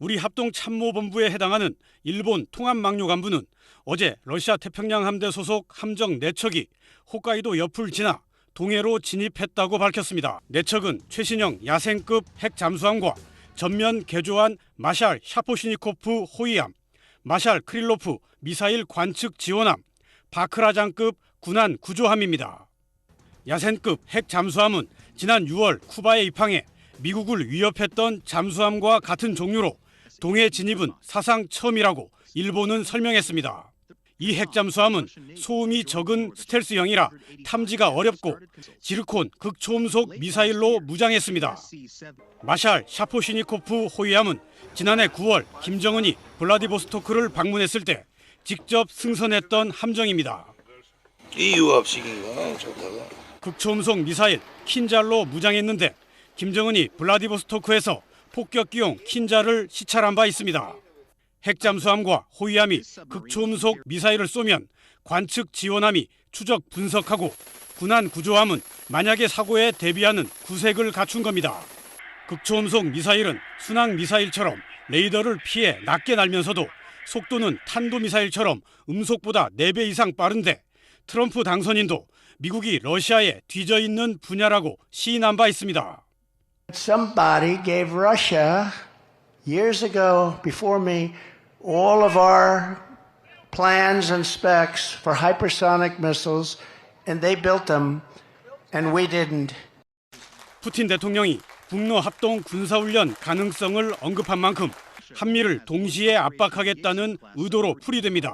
우리 합동 참모본부에 해당하는 일본 통합망료 간부는 어제 러시아 태평양 함대 소속 함정 4척이 홋카이도 옆을 지나 동해로 진입했다고 밝혔습니다. 4척은 최신형 야생급 핵 잠수함과 전면 개조한 마샬 샤포시니코프 호위함, 마샬 크릴로프 미사일 관측 지원함, 바크라장급 군한 구조함입니다. 야센급 핵 잠수함은 지난 6월 쿠바에 입항해 미국을 위협했던 잠수함과 같은 종류로 동해 진입은 사상 처음이라고 일본은 설명했습니다. 이 핵 잠수함은 소음이 적은 스텔스형이라 탐지가 어렵고 지르콘 극초음속 미사일로 무장했습니다. 마샬 샤포시니코프 호위함은 지난해 9월 김정은이 블라디보스토크를 방문했을 때 직접 승선했던 함정입니다. 이 유압식인가 저다가 극초음속 미사일 킨잘로 무장했는데 김정은이 블라디보스토크에서 폭격기용 킨잘을 시찰한 바 있습니다. 핵잠수함과 호위함이 극초음속 미사일을 쏘면 관측 지원함이 추적 분석하고 군한 구조함은 만약의 사고에 대비하는 구색을 갖춘 겁니다. 극초음속 미사일은 순항 미사일처럼 레이더를 피해 낮게 날면서도 속도는 탄도미사일처럼 음속보다 4배 이상 빠른데 트럼프 당선인도 미국이 러시아에 뒤져 있는 분야라고 시인한 바 있습니다. Somebody gave Russia, years ago, before me, all of our plans and specs for hypersonic missiles, and they built them, and we didn't. 푸틴 대통령이 북러 합동 군사훈련 가능성을 언급한 만큼 한미를 동시에 압박하겠다는 의도로 풀이됩니다.